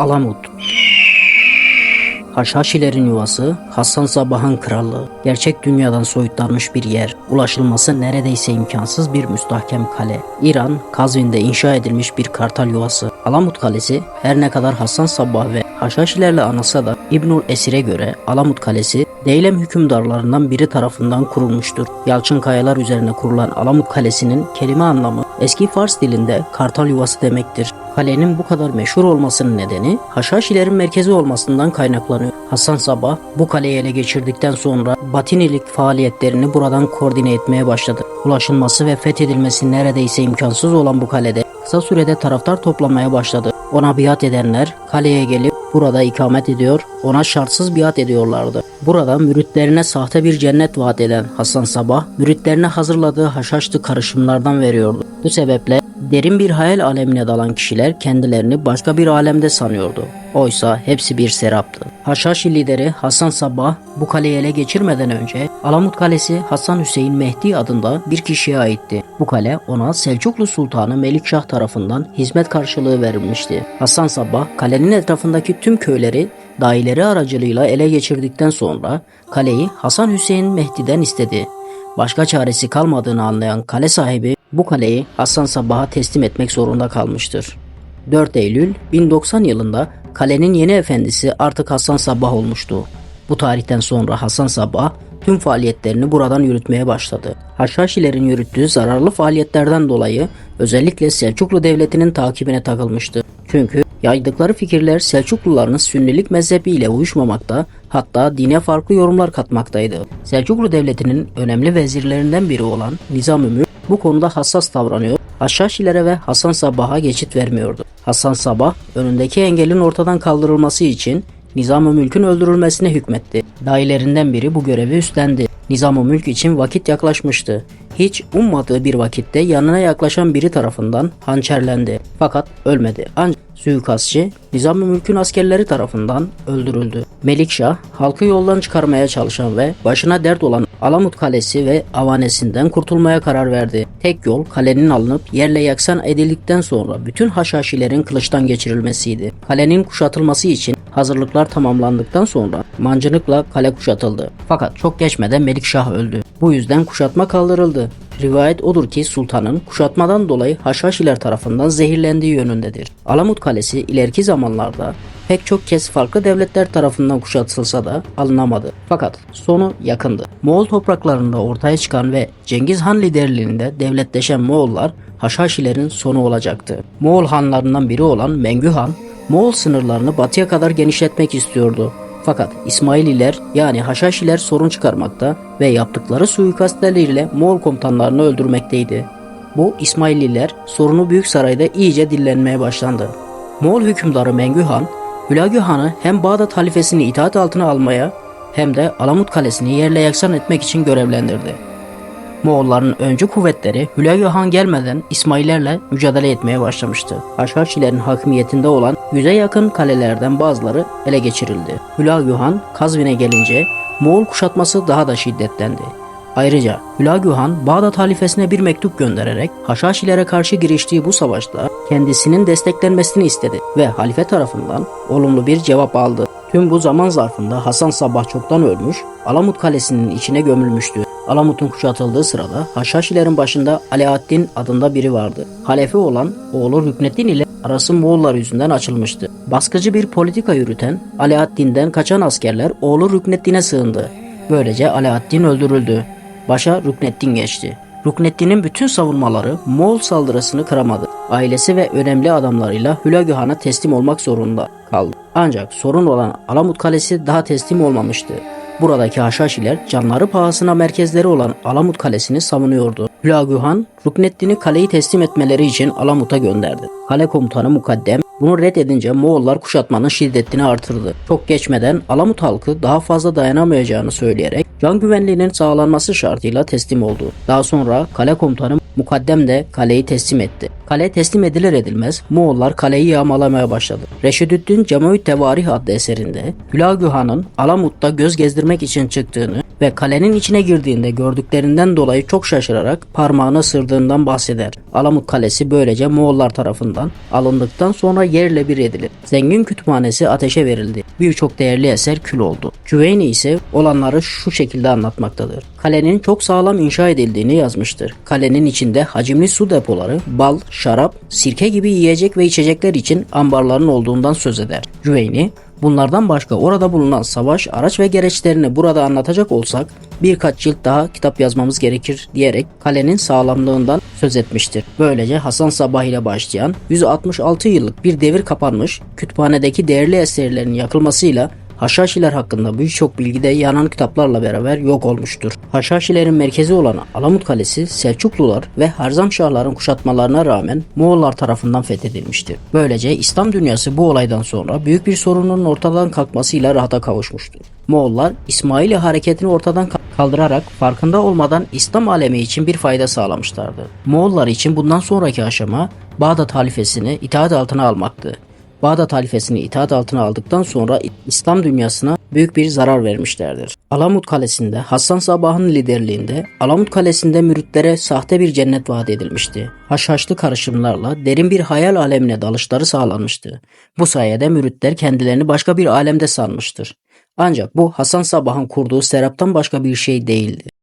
Alamut Haşhaşilerin yuvası, Hasan Sabah'ın krallığı, gerçek dünyadan soyutlanmış bir yer, ulaşılması neredeyse imkansız bir müstahkem kale. İran, Kazvin'de inşa edilmiş bir kartal yuvası. Alamut Kalesi her ne kadar Hasan Sabah ve Haşhaşilerle anılsa da İbnül Esir'e göre Alamut Kalesi Deylem hükümdarlarından biri tarafından kurulmuştur. Yalçın kayalar üzerine kurulan Alamut Kalesi'nin kelime anlamı eski Fars dilinde kartal yuvası demektir. Kalenin bu kadar meşhur olmasının nedeni Haşhaşilerin merkezi olmasından kaynaklanıyor. Hasan Sabah bu kaleyi ele geçirdikten sonra Batinilik faaliyetlerini buradan koordine etmeye başladı. Ulaşılması ve fethedilmesi neredeyse imkansız olan bu kalede kısa sürede taraftar toplamaya başladı. Ona biat edenler kaleye gelip burada ikamet ediyor, ona şartsız biat ediyorlardı. Burada müritlerine sahte bir cennet vaat eden Hasan Sabah, müritlerine hazırladığı haşhaşlı karışımlardan veriyordu. Bu sebeple derin bir hayal alemine dalan kişiler kendilerini başka bir alemde sanıyordu. Oysa hepsi bir seraptı. Haşhaşi lideri Hasan Sabah bu kaleyi ele geçirmeden önce Alamut Kalesi Hasan Hüseyin Mehdi adında bir kişiye aitti. Bu kale ona Selçuklu Sultanı Melikşah tarafından hizmet karşılığı verilmişti. Hasan Sabah kalenin etrafındaki tüm köyleri dahileri aracılığıyla ele geçirdikten sonra kaleyi Hasan Hüseyin Mehdi'den istedi. Başka çaresi kalmadığını anlayan kale sahibi bu kaleyi Hasan Sabah'a teslim etmek zorunda kalmıştır. 4 Eylül 1090 yılında kalenin yeni efendisi artık Hasan Sabah olmuştu. Bu tarihten sonra Hasan Sabah tüm faaliyetlerini buradan yürütmeye başladı. Haşhaşilerin yürüttüğü zararlı faaliyetlerden dolayı özellikle Selçuklu Devleti'nin takibine takılmıştı. Çünkü yaydıkları fikirler Selçukluların Sünnilik mezhebiyle uyuşmamakta hatta dine farklı yorumlar katmaktaydı. Selçuklu Devleti'nin önemli vezirlerinden biri olan Nizam Ümür bu konuda hassas davranıyor, Haşhaşilere ve Hasan Sabah'a geçit vermiyordu. Hasan Sabah önündeki engelin ortadan kaldırılması için Nizam-ı Mülk'ün öldürülmesine hükmetti. Dayilerinden biri bu görevi üstlendi. Nizam-ı Mülk için vakit yaklaşmıştı. Hiç ummadığı bir vakitte yanına yaklaşan biri tarafından hançerlendi. Fakat ölmedi. Ancak suikastçı Nizam-ı Mülk'ün askerleri tarafından öldürüldü. Melikşah halkı yoldan çıkarmaya çalışan ve başına dert olan Alamut Kalesi ve avanesinden kurtulmaya karar verdi. Tek yol kalenin alınıp yerle yaksan edildikten sonra bütün haşhaşilerin kılıçtan geçirilmesiydi. Kalenin kuşatılması için hazırlıklar tamamlandıktan sonra mancınıkla kale kuşatıldı. Fakat çok geçmeden Melikşah öldü. Bu yüzden kuşatma kaldırıldı. Rivayet odur ki sultanın kuşatmadan dolayı Haşhaşiler tarafından zehirlendiği yönündedir. Alamut Kalesi ileriki zamanlarda pek çok kez farklı devletler tarafından kuşatılsa da alınamadı. Fakat sonu yakındı. Moğol topraklarında ortaya çıkan ve Cengiz Han liderliğinde devletleşen Moğollar Haşhaşilerin sonu olacaktı. Moğol hanlarından biri olan Mengü Han, Moğol sınırlarını batıya kadar genişletmek istiyordu. Fakat İsmaililer yani Haşhaşiler sorun çıkarmakta ve yaptıkları suikastlerle Moğol komutanlarını öldürmekteydi. Bu İsmaililer sorunu Büyük Saray'da iyice dillenmeye başlandı. Moğol hükümdarı Mengü Han, Hülagü Han'ı hem Bağdat halifesini itaat altına almaya hem de Alamut Kalesi'ni yerle yaksan etmek için görevlendirdi. Moğolların öncü kuvvetleri Hülagü Han gelmeden İsmaillerle mücadele etmeye başlamıştı. Haşhaşilerin hakimiyetinde olan yüze yakın kalelerden bazıları ele geçirildi. Hülagü Han Kazvin'e gelince Moğol kuşatması daha da şiddetlendi. Ayrıca Hülagü Han Bağdat halifesine bir mektup göndererek Haşhaşilere karşı giriştiği bu savaşta kendisinin desteklenmesini istedi ve halife tarafından olumlu bir cevap aldı. Tüm bu zaman zarfında Hasan Sabah çoktan ölmüş, Alamut Kalesi'nin içine gömülmüştü. Alamut'un kuşatıldığı sırada Haşhaşilerin başında Alaaddin adında biri vardı. Halefe olan oğlu Rükneddin ile arası Moğollar yüzünden açılmıştı. Baskıcı bir politika yürüten Alaaddin'den kaçan askerler oğlu Rükneddin'e sığındı. Böylece Alaaddin öldürüldü. Başa Rükneddin geçti. Rükneddin'in bütün savunmaları Moğol saldırısını kıramadı. Ailesi ve önemli adamlarıyla Hülagü Han'a teslim olmak zorunda kaldı. Ancak sorun olan Alamut Kalesi daha teslim olmamıştı. Buradaki Haşhaşiler canları pahasına merkezleri olan Alamut Kalesi'ni savunuyordu. Hülagü Han, Rükneddin'i kaleyi teslim etmeleri için Alamut'a gönderdi. Kale komutanı Mukaddem bunu reddedince Moğollar kuşatmanın şiddetini artırdı. Çok geçmeden Alamut halkı daha fazla dayanamayacağını söyleyerek can güvenliğinin sağlanması şartıyla teslim oldu. Daha sonra kale komutanı Mukaddem de kaleyi teslim etti. Kale teslim edilir edilmez Moğollar kaleyi yağmalamaya başladı. Reşidüddin Cemavit Tevarih adlı eserinde Hülagü Han'ın Alamut'ta göz gezdirmek için çıktığını ve kalenin içine girdiğinde gördüklerinden dolayı çok şaşırarak parmağını ısırdığından bahseder. Alamut Kalesi böylece Moğollar tarafından alındıktan sonra yerle bir edilir. Zengin kütüphanesi ateşe verildi. Birçok değerli eser kül oldu. Cüveyni ise olanları şu şekilde anlatmaktadır. Kalenin çok sağlam inşa edildiğini yazmıştır. Kalenin içinde hacimli su depoları, bal, şarap, sirke gibi yiyecek ve içecekler için ambarların olduğundan söz eder. Cüveyni, bunlardan başka orada bulunan savaş, araç ve gereçlerini burada anlatacak olsak birkaç cilt daha kitap yazmamız gerekir diyerek kalenin sağlamlığından söz etmiştir. Böylece Hasan Sabah ile başlayan 166 yıllık bir devir kapanmış, kütüphanedeki değerli eserlerin yakılmasıyla Haşhaşiler hakkında birçok bilgi de yanan kitaplarla beraber yok olmuştur. Haşhaşilerin merkezi olan Alamut Kalesi Selçuklular ve Harzamşahların kuşatmalarına rağmen Moğollar tarafından fethedilmiştir. Böylece İslam dünyası bu olaydan sonra büyük bir sorunun ortadan kalkmasıyla rahata kavuşmuştur. Moğollar İsmaili hareketini ortadan ka- kaldırarak farkında olmadan İslam alemi için bir fayda sağlamışlardı. Moğollar için bundan sonraki aşama Bağdat halifesini itaat altına almaktı. Bağdat halifesini itaat altına aldıktan sonra İslam dünyasına büyük bir zarar vermişlerdir. Alamut Kalesi'nde Hasan Sabah'ın liderliğinde Alamut Kalesi'nde müritlere sahte bir cennet vaat edilmişti. Haşhaşlı karışımlarla derin bir hayal alemine dalışları sağlanmıştı. Bu sayede müritler kendilerini başka bir alemde sanmıştır. Ancak bu Hasan Sabah'ın kurduğu seraptan başka bir şey değildi.